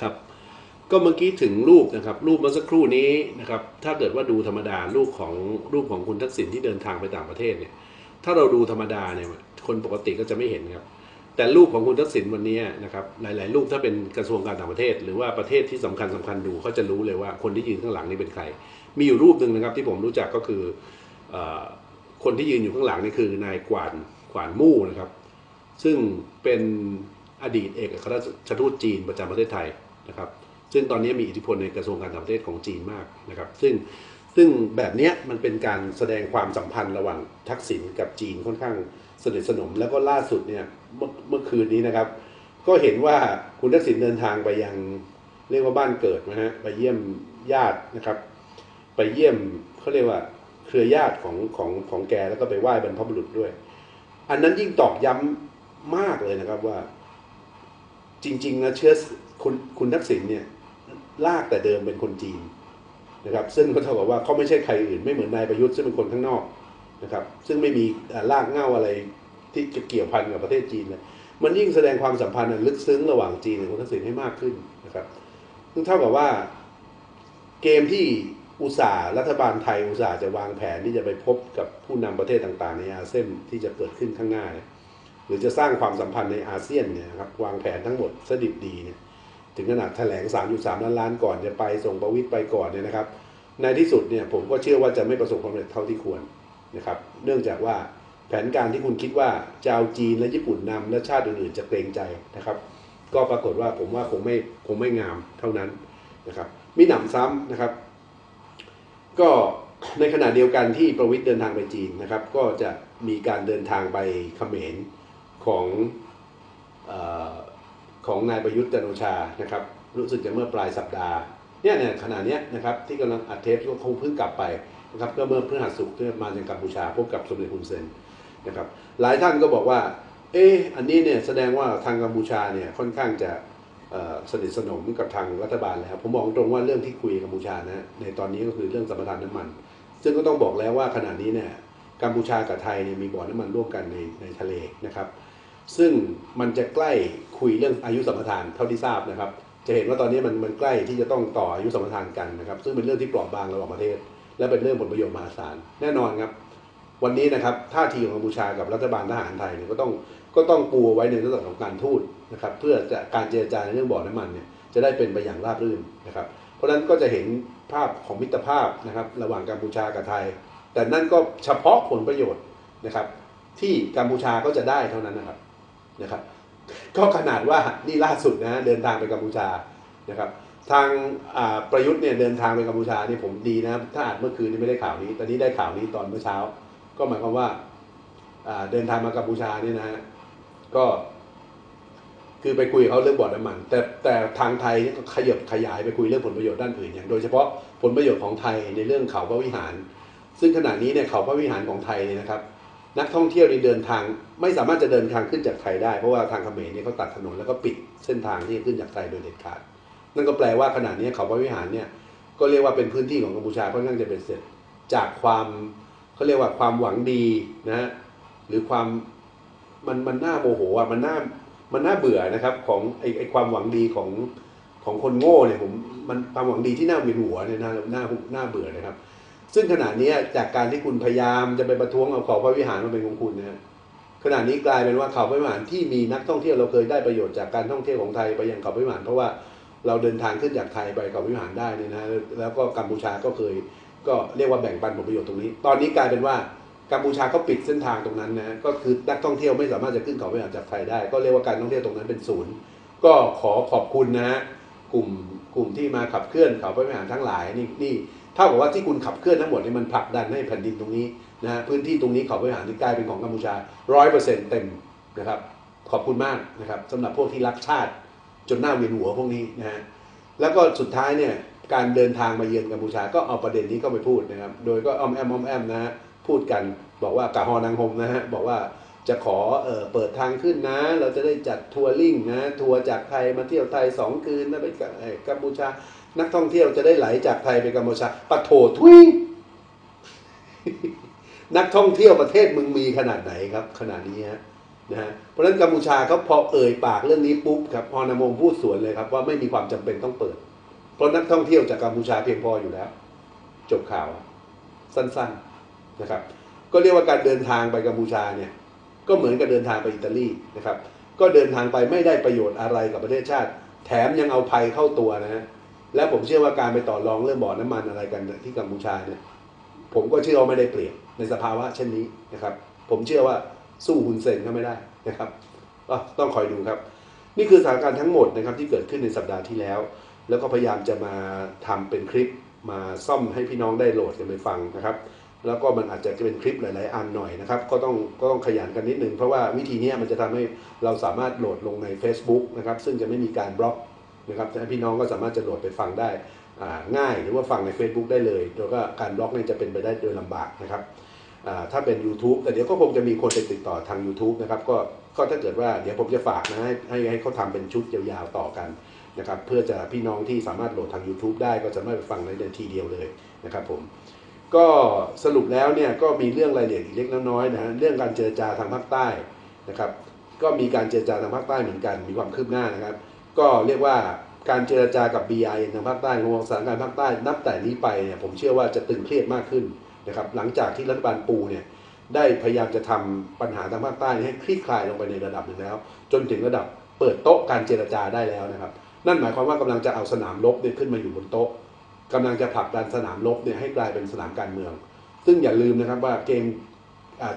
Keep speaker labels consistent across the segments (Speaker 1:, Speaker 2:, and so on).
Speaker 1: ครับก็เมื่อกี้ถึงรูปนะครับ รูปเมื่อสักครู่นี้นะครับ ถ้าเกิดว่าดูธรรมดารูปของรูปของคุณทักษิณที่เดินทางไปต่างประเทศเนี่ย ถ้าเราดูธรรมดาเนี่ยคนปกติก็จะไม่เห็นครับ แต่รูปของคุณทักษิณวันนี้นะครับ หลาย ๆ รูปถ้าเป็นกระทรวงการต่างประเทศ หรือว่าประเทศที่สำคัญสำคัญดูเขาจะรู้เลยว่าคนที่ยืนข้างหลังนี่เป็นใคร มีอยู่รูปหนึ่งนะครับที่ผมรู้จักก็คือออคนที่ยืนอยู่ข้างหลังนี่คือนายกวานกวานมู่นะครับ ซึ่งเป็นอดีตเอกอัครราชทูตจีนประจำประเทศไทย นะครับซึ่งตอนนี้มีอิทธิพลในกระทรวงการต่างประเทศของจีนมากนะครับ ซึ่งซึ่งแบบนี้มันเป็นการแสดงความสัมพันธ์ระหว่างทักษิณกับจีนค่อนข้างสนิทสนม แล้วก็ล่าสุดเนี่ยเมื่อเมื่อคืนนี้นะครับ ก็เห็นว่าคุณทักษิณเดินทางไปยังเรียกว่าบ้านเกิดนะฮะไปเยี่ยมญาตินะครับ ไปเยี่ยมเขาเรียกว่าเครือญาติของของของแกแล้วก็ไปไหว้บรรพบุรุษด้วย อันนั้นยิ่งตอกย้ำมากเลยนะครับว่า จริงๆนะเชื้อคุณคุณทักษิณเนี่ยลากแต่เดิมเป็นคนจีนนะครับซึ่งก็เท่ากับว่าเขาไม่ใช่ใครอื่นไม่เหมือนนายประยุทธ์ซึ่งเป็นคนข้างนอกนะครับซึ่งไม่มีอ่ากเง้าอะไรที่จะเกี่ยวพันกับประเทศจีนเลยมันยิ่งแสดงความสัมพันธ์ลึกซึ้งระหว่างจีนกับคุณทักษิณให้มากขึ้นนะครับซึ่งเท่ากับว่าเกมที่อุตสาห์รัฐบาลไทยอุตสาห์จะวางแผนที่จะไปพบกับผู้นำประเทศต่างๆ ในอาเซียนที่จะเกิดขึ้นข้างหน้าเนี่ย หรือจะสร้างความสัมพันธ์ในอาเซียนเนี่ยครับวางแผนทั้งหมดสดิบดีเนี่ยถึงขนาดแถลง 3.3 ล้านล้านก่อนจะไปส่งประวิตยไปก่อนเนี่ยนะครับ ในที่สุดเนี่ยผมก็เชื่อว่าจะไม่ประสบความสำเร็จเท่าที่ควรนะครับ เนื่องจากว่าแผนการที่คุณคิดว่าจะเอาจีนและญี่ปุ่นนำและชาติอื่นๆจะเกรงใจนะครับ ก็ปรากฏว่าผมว่าคงไม่คงไม่งามเท่านั้นนะครับมีหนำซ้ำนะครับ ก็ในขณะเดียวกันที่ประวิทย์เดินทางไปจีนนะครับ ก็จะมีการเดินทางไปเขมร ของอของนายประยุทธ์จันโอชานะครับ รู้สึกจะเมื่อปลายสัปดาห์เนี่ยเนี่ยขณะเนี้ยนะครับที่กำลังอัดเทปก็คงเพิ่งกลับไปนะครับก็เมื่อพฤหัสศุกร์ที่มาจากกัมพูชาพบกับสมเด็จฮุนเซนนะครับหลายท่านก็บอกว่า เอออันนี้เนี่ยแสดงว่าทางกัมพูชาเนี่ยค่อนข้างจะสนิทสนมกับทางรัฐบาลแล้วผมบอกตรงว่าเรื่องที่คุยกับกัมพูชานะในตอนนี้ก็คือเรื่องสัมปทานน้ำมัน ซึ่งก็ต้องบอกแล้วว่าขณะนี้เนี่ยกัมพูชากับไทยเนี่ยมีบ่อน้ำมันร่วมกันในในทะเลนะครับ ซึ่งมันจะใกล้คุยเรื่องอายุสัมปทานเท่าที่ทราบนะครับ จะเห็นว่าตอนนี้มันมันใกล้ที่จะต้องต่ออายุสัมปทานกันนะครับ ซึ่งเป็นเรื่องที่เปราะบางระหว่างประเทศ และเป็นเรื่องผลประโยชน์มหาศาลแน่นอนครับ วันนี้นะครับท่าทีของกัมพูชากับรัฐบาลทหารไทยเนี่ยก็ต้องก็ต้องปูเอาไว้ในเรื่องของการทูตนะครับเพื่อจะการเจรจาในเรื่องบ่อน้ำมันเนี่ยจะได้เป็นไปอย่างราบรื่นนะครับ เพราะฉะนั้นก็จะเห็นภาพของมิตรภาพนะครับระหว่างกัมพูชากับไทย แต่นั่นก็เฉพาะผลประโยชน์นะครับที่กัมพูชาก็จะได้เท่านั้นนะครับ นะครับก็ขนาดว่านี่ล่าสุดนะเดินทางไปกัมพูชานะครับทางประยุทธ์เนี่ยเดินทางไปกัมพูชานี่ผมดีนะถ้าอ่านเมื่อคืนนี่ไม่ได้ข่าวนี้ ตอนนี้ได้ข่าวนี้ตอนเมื่อเช้า ก็หมายความว่าเดินทางมากัมพูชาเนี่ยนะฮะก็ คือไปคุยเขาเรื่องบ่อน้ำมัน แต่แต่ทางไทยเนี่ก็ขยับขยายไปคุยเรื่องผลประโยชน์ด้านอื่นอย่างโดยเฉพาะผลประโยชน์ของไทยในเรื่องเขาพระวิหาร ซึ่งขณะนี้เนี่ยเขาพระวิหารของไทยเนี่ยนะครับ นักท่องเที่ยวในเดินทาง ไม่สามารถจะเดินทางขึ้นจากไทยได้เพราะว่าทางเขมรเนี่ยเขาตัดถนนแล้วก็ปิดเส้นทางที่ขึ้นจากไทยโดยเด็ดขาด นั่นก็แปลว่าขณะนี้เขาพระวิหารเนี่ยก็เรียกว่าเป็นพื้นที่ของกัมพูชาค่อนข้างจะเป็นเสร็จจากความเขาเรียกว่าความหวังดีนะฮะหรือความมันมันน่าโมโหอะมันน่ามันน่าเบื่อนะครับของไอไอความหวังดีของของคนโง่เนี่ยผมมันความหวังดีที่น่าเวียนหัวเนี่ยน่าน่าน่าเบื่อนะครับ ซึ่งขณะนี้จากการที่คุณพยายามจะไปประท้วงเอาเขาพระวิหารมาเป็นของคุณนะฮะขณะนี้กลายเป็นว่าเขาพระวิหารที่มีนักท่องเที่ยวเราเคยได้ประโยชน์จากการท่องเที่ยวของไทยไปยังเขาพระวิหารเพราะว่าเราเดินทางขึ้นจากไทยไปเขาพระวิหารได้นี่นะแล้วก็กัมพูชาก็เคยก็เรียกว่าแบ่งปันผลประโยชน์ตรงนี้ ตอนนี้กลายเป็นว่ากัมพูชาก็ปิดเส้นทางตรงนั้นนะก็คือนักท่องเที่ยวไม่สามารถจะขึ้นเขาพระวิหารจากไทยได้ ก็เรียกว่าการท่องเที่ยวตรงนั้นเป็นศูนย์ก็ขอขอบคุณนะฮะกลุ่มกลุ่มที่มาขับเคลื่อนเขาพระวิหารทั้งหลายนี่นี่ เท่ากับว่าที่คุณขับเคลื่อนทั้งหมดนี่มันผลักดันให้แผ่นดินตรงนี้นะฮะพื้นที่ตรงนี้เขาพระวิหารที่กลายเป็นของกัมพูชาร้อยเปอร์เซ็นต์เต็มนะครับขอบคุณมากนะครับสำหรับพวกที่รักชาติจนหน้าเวียนหัวพวกนี้นะฮะแล้วก็สุดท้ายเนี่ยการเดินทางมาเยือนกัมพูชาก็เอาประเด็นนี้เข้าไปพูดนะครับ โดยก็อ้อมแอมอ้อมแอมนะฮะพูดกันบอกว่ากะฮอนางฮมนะฮะบอกว่าจะขอเอ่อเปิดทางขึ้นนะ เราจะได้จัดทัวริงนะทัวร์จากไทยมาเที่ยวไทยสองคืนนะไปกับกัมพูชา นักท่องเที่ยวจะได้ไหลจากไทยไปกัมพูชาปะโถทุยนักท่องเที่ยวประเทศมึงมีขนาดไหนครับ ขนาดนี้ฮะนะฮะเพราะฉะนั้นกัมพูชาเขาพอเอ่ยปากเรื่องนี้ปุ๊บครับพอนามงพูดสวนเลยครับ ว่าไม่มีความจำเป็นต้องเปิด เพราะนักท่องเที่ยวจากกัมพูชาเพียงพออยู่แล้ว จบข่าว สั้นๆนะครับ ก็เรียกว่าการเดินทางไปกัมพูชาเนี่ย ก็เหมือนกับเดินทางไปอิตาลีนะครับ ก็เดินทางไปไม่ได้ประโยชน์อะไรกับประเทศชาติ แถมยังเอาภัยเข้าตัวนะฮะ และผมเชื่อว่าการไปต่อรองเรื่องบ่อน้ำมันอะไรกันที่กัมพูชาเนี่ยผมก็เชื่อว่าไม่ได้เปรียบในสภาวะเช่นนี้นะครับ ผมเชื่อว่าสู้ฮุนเซนก็ไม่ได้นะครับก็ต้องคอยดูครับ นี่คือสถานการณ์ทั้งหมดนะครับที่เกิดขึ้นในสัปดาห์ที่แล้ว แล้วก็พยายามจะมาทำเป็นคลิปมาซ่อมให้พี่น้องได้โหลดกันไปฟังนะครับ แล้วก็มันอาจจะเป็นคลิปหลาย ๆ อันหน่อยนะครับ ก็ต้องก็ต้องขยันกันนิดนึงเพราะว่าวิธีนี้มันจะทำให้เราสามารถโหลดลงใน Facebook นะครับซึ่งจะไม่มีการบล็อก นะครับให้พี่น้องก็สามารถจะโหลดไปฟังได้ง่ายหรือว่าฟังใน Facebook ได้เลยแล้วก็การบล็อกเนี่ยจะเป็นไปได้โดยลำบากนะครับถ้าเป็น YouTube แต่เดี๋ยวก็คงจะมีคนไปติดต่อทาง YouTube นะครับก็ก็ถ้าเกิดว่าเดี๋ยวผมจะฝากนะให้ให้ให้เขาทำเป็นชุดยาวๆต่อกันนะครับเพื่อจะพี่น้องที่สามารถโหลดทาง YouTube ได้ก็จะไม่ไปฟังในทีเดียวเลยนะครับผมก็สรุปแล้วเนี่ยก็มีเรื่องรายละเอียดอีกเล็กน้อยนะฮะเรื่องการเจรจาทางภาคใต้นะครับก็มีการเจรจาทางภาคใต้เหมือนกันมีความคืบหน้านะครับ ก็เรียกว่าการเจรจากับ BI ทางภาคใต้ของสถานการณ์ภาคใต้นับแต่นี้ไปเนี่ยผมเชื่อว่าจะตึงเครียดมากขึ้นนะครับหลังจากที่รัฐบาลปูเนี่ยได้พยายามจะทำปัญหาทางภาคใต้ให้คลี่คลายลงไปในระดับหนึ่งแล้ว จนถึงระดับเปิดโต๊ะการเจรจาได้แล้วนะครับ นั่นหมายความว่ากำลังจะเอาสนามรบเนี่ยขึ้นมาอยู่บนโต๊ะกำลังจะผลักดันสนามรบเนี่ยให้กลายเป็นสนามการเมือง ซึ่งอย่าลืมนะครับว่าเกม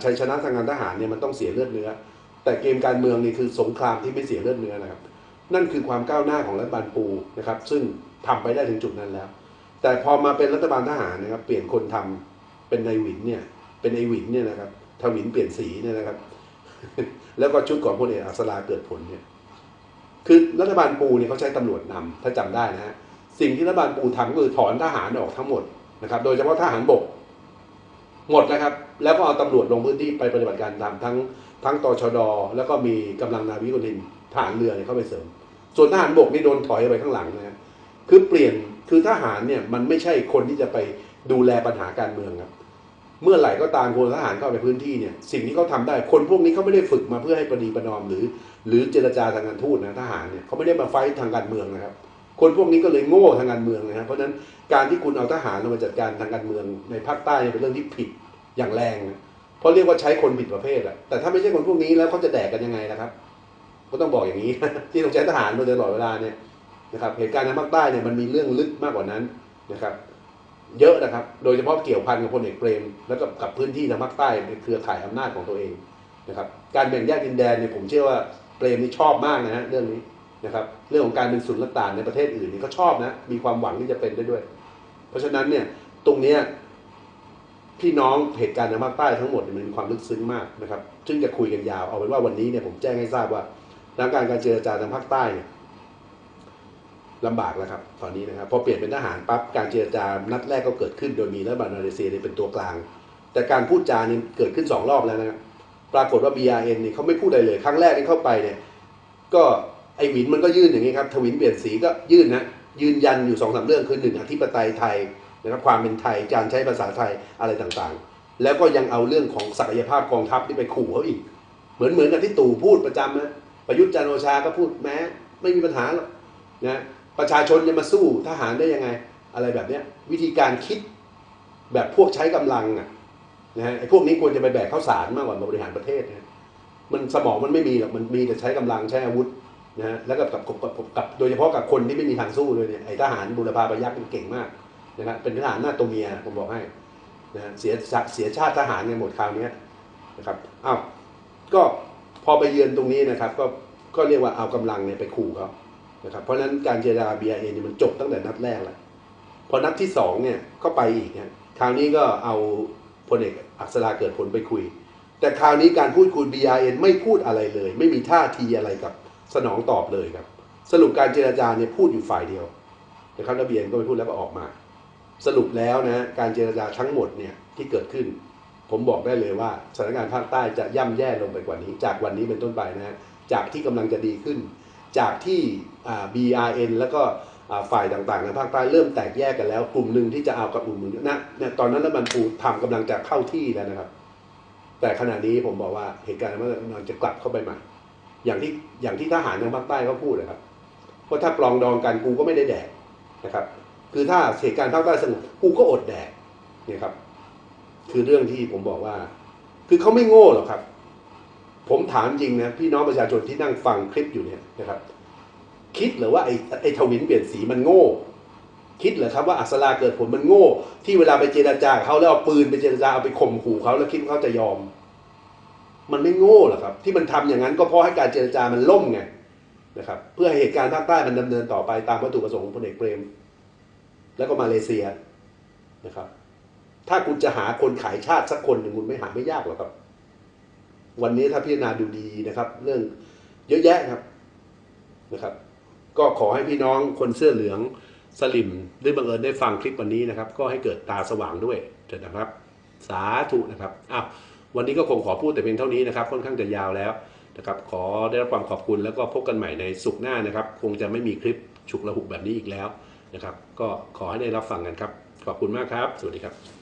Speaker 1: ชัยชนะทางการทหารเนี่ยมันต้องเสียเลือดเนื้อ แต่เกมการเมืองนี่คือสงครามที่ไม่เสียเลือดเนื้อนะครับ นั่นคือความก้าวหน้าของรัฐบาลปูนะครับ ซึ่งทำไปได้ถึงจุดนั้นแล้ว แต่พอมาเป็นรัฐบาลทหารนะครับ เปลี่ยนคนทำเป็นนายหวินเนี่ย เป็นไอหวินเนี่ยนะครับทวินเปลี่ยนสีเนี่ยนะครับ แล้วก็ชุดของพลเอกอัศราเกิดผลเนี่ย คือรัฐบาลปูเนี่ยเขาใช้ตำรวจนำถ้าจำได้นะฮะ สิ่งที่รัฐบาลปูทำก็คือถอนทหารออกทั้งหมดนะครับ โดยเฉพาะทหารบก หมดนะครับ แล้วก็เอาตำรวจลงพื้นที่ไปปฏิบัติการตามทั้งทั้งตชด แล้วก็มีกำลังนาวิกโยธิน ทหารเรือเนี่ยเข้าไปเสริม ส่วนทหารบกนี่โดนถอยไปข้างหลังนะฮะคือเปลี่ยนคือทหารเนี่ยมันไม่ใช่คนที่จะไปดูแลปัญหาการเมืองครับเมื่อไหร่ก็ตามคนทหารเข้าไปพื้นที่เนี่ยสิ่งที่เขาทำได้คนพวกนี้เขาไม่ได้ฝึกมาเพื่อให้ประนีประนอมหรือ หรือเจรจาทางการทูตนะทหารเนี่ยเขาไม่ได้มาไฟท์ทางการเมืองนะครับ คนพวกนี้ก็เลยโง่ทางการเมืองนะครับเพราะฉะนั้นการที่คุณเอาทหารลงมาจัดการทางการเมืองในภาคใต้เนี่ยเป็นเรื่องที่ผิดอย่างแรงนะเพราะเรียกว่าใช้คนผิดประเภทอะแต่ถ้าไม่ใช่คนพวกนี้แล้วเขาจะแดกกันยังไงนะครับ ก็ต้องบอกอย่างนี้ ที่ต้องใช้ทหารมาตลอดเวลาเนี่ยนะครับเหตุการณ์ในภาคใต้เนี่ยมันมีเรื่องลึกมากกว่านั้นนะครับ เยอะนะครับ โดยเฉพาะเกี่ยวพันกับพลเอกเปรม แล้วก็กับพื้นที่ทางภาคใต้ในเครือข่ายอำนาจของตัวเองนะครับ การแบ่งแยกดินแดนเนี่ยผมเชื่อว่าเปรมนี่ชอบมากนะฮะเรื่องนี้นะครับเรื่องของการเป็นศูนย์ต่างในประเทศอื่นนี่เขาชอบนะมีความหวังที่จะเป็นได้ด้วย เพราะฉะนั้นเนี่ยตรงเนี้ยพี่น้องเหตุการณ์ในภาคใต้ทั้งหมดมันมีความลึกซึ้งมากนะครับ ซึ่งจะคุยกันยาวเอาเป็นว่าวันนี้เนี่ยผมแจ้งให้ทราบว่า ทางการการเจรจาทางภาคใต้เนี่ยลำบากแล้วครับตอนนี้นะครับพอเปลี่ยนเป็นทหารปั๊บการเจรจานัดแรกก็เกิดขึ้น โดยมีรัฐบาลมาเลเซียเป็นตัวกลาง แต่การพูดจานี่เกิดขึ้นสองรอบแล้วนะครับปรากฏว่า BRN เนี่ยเขาไม่พูดอะไรเลย ครั้งแรกที่เข้าไปเนี่ยก็ไอหวินมันก็ยื่นอย่างนี้ครับทวินเปลี่ยนสีก็ยื่นนะยืนยันอยู่สองสามเรื่องคือหนึ่งอธิปไตยไทยนะครับความเป็นไทยการใช้ภาษาไทยอะไรต่างๆ แล้วก็ยังเอาเรื่องของศักยภาพกองทัพที่ไปขู่เขาอีก เหมือนเหมือนกับที่ตู่พูดประจำนะ ประยุทธ์จันโอชาก็พูดแม้ ไม่มีปัญหาหรอกนะประชาชนจะมาสู้ทหารได้ยังไง อะไรแบบเนี้ยวิธีการคิดแบบพวกใช้กำลังอะนะฮะไอ้พวกนี้ควรจะไปแบกข้าวสารมากกว่ามาบริหารประเทศนะมันสมองมันไม่มีหรอกมันมีแต่ใช้กำลังใช้อาวุธนะฮะแล้วกับกับกับกับโดยเฉพาะกับคนที่ไม่มีทางสู้เลยเนี่ยไอ้ทหารบุรพาประยักษ์มันเก่งมากนะครับเป็นทหารหน้าตัวเมียผมบอกให้นะฮะเสียเสียชาติทหารเนี่ยหมดคราวนี้นะครับอ้าวก็ พอไปเยือนตรงนี้นะครับ ก็ก็เรียกว่าเอากำลังเนี่ยไปขู่เขานะครับเพราะฉะนั้นการเจรจา BRA เนี่ยมันจบตั้งแต่นัดแรกแล้วพอนัดที่สองเนี่ยก็ไปอีกนะคราวนี้ก็เอาพลเอกอัศราเกิดผลไปคุย แต่คราวนี้การพูดคุย BRN ไม่พูดอะไรเลย ไม่มีท่าทีอะไรกับสนองตอบเลยครับ สรุปการเจรจาเนี่ยพูดอยู่ฝ่ายเดียวนะครับแล้ว BRN ก็ไม่พูดแล้วก็ออกมา สรุปแล้วนะการเจรจาทั้งหมดเนี่ยที่เกิดขึ้น ผมบอกได้เลยว่าสถานการณ์ภาคใต้จะย่ำแย่ลงไปกว่านี้ จากวันนี้เป็นต้นไปนะฮะจากที่กำลังจะดีขึ้น จากที่ BRN แล้วก็ฝ่ายต่างๆในภาคใต้เริ่มแตกแยกกันแล้ว กลุ่มหนึ่งที่จะเอากับกลุ่มหนึ่งนะเนี่ยตอนนั้นแล้วมันปูทำกำลังจะเข้าที่แล้วนะครับ แต่ขณะนี้ผมบอกว่าเหตุการณ์มันกำลังจะกลับเข้าไปใหม่ อย่างที่อย่างที่ทหารทางภาคใต้เขาพูดนะครับว่าถ้าปลองดองกันกูก็ไม่ได้แดกนะครับ คือถ้าเหตุการณ์ภาคใต้สงบกูก็อดแดกเนี่ยครับ คือเรื่องที่ผมบอกว่า คือเขาไม่โง่หรอกครับ ผมถามจริงนะพี่น้องประชาชนที่นั่งฟังคลิปอยู่เนี่ยนะครับ คิดหรือว่าไอ้ไอ้ทวินเปลี่ยนสีมันโง่ คิดเหรอครับว่าอัศราเกิดผลมันโง่ ที่เวลาไปเจราจาเขาแล้วเอาปืนไปเจราจาเอาไปข่มขู่เขาแล้วคิดว่าเขาจะยอม มันไม่โง่หรอกครับ ที่มันทำอย่างนั้นก็เพราะให้การเจรจามันล่มไงนะครับ เพื่อให้เหตุการณ์ภาคใต้มันดำเนินต่อไปตามวัตถุประสงค์ของพลเอกเปรม แล้วก็มาเลเซียนะครับ ถ้าคุณจะหาคนขายชาติสักคนหนึ่งคุณไม่หาไม่ยากหรอกครับ วันนี้ถ้าพิจารณาดูดีนะครับ เรื่องเยอะแยะครับนะครับ ก็ขอให้พี่น้องคนเสื้อเหลืองสลิมได้บังเอิญได้ฟังคลิปวันนี้นะครับ ก็ให้เกิดตาสว่างด้วยเถิดนะครับ สาธุนะครับอ้าววันนี้ก็คงขอพูดแต่เพียงเท่านี้นะครับ ค่อนข้างจะยาวแล้วนะครับขอได้รับความขอบคุณแล้วก็พบกันใหม่ในสุขหน้านะครับ คงจะไม่มีคลิปฉุกระหุกแบบนี้อีกแล้วนะครับ ก็ขอให้ได้รับฟังกันครับ ขอบคุณมากครับ สวัสดีครับ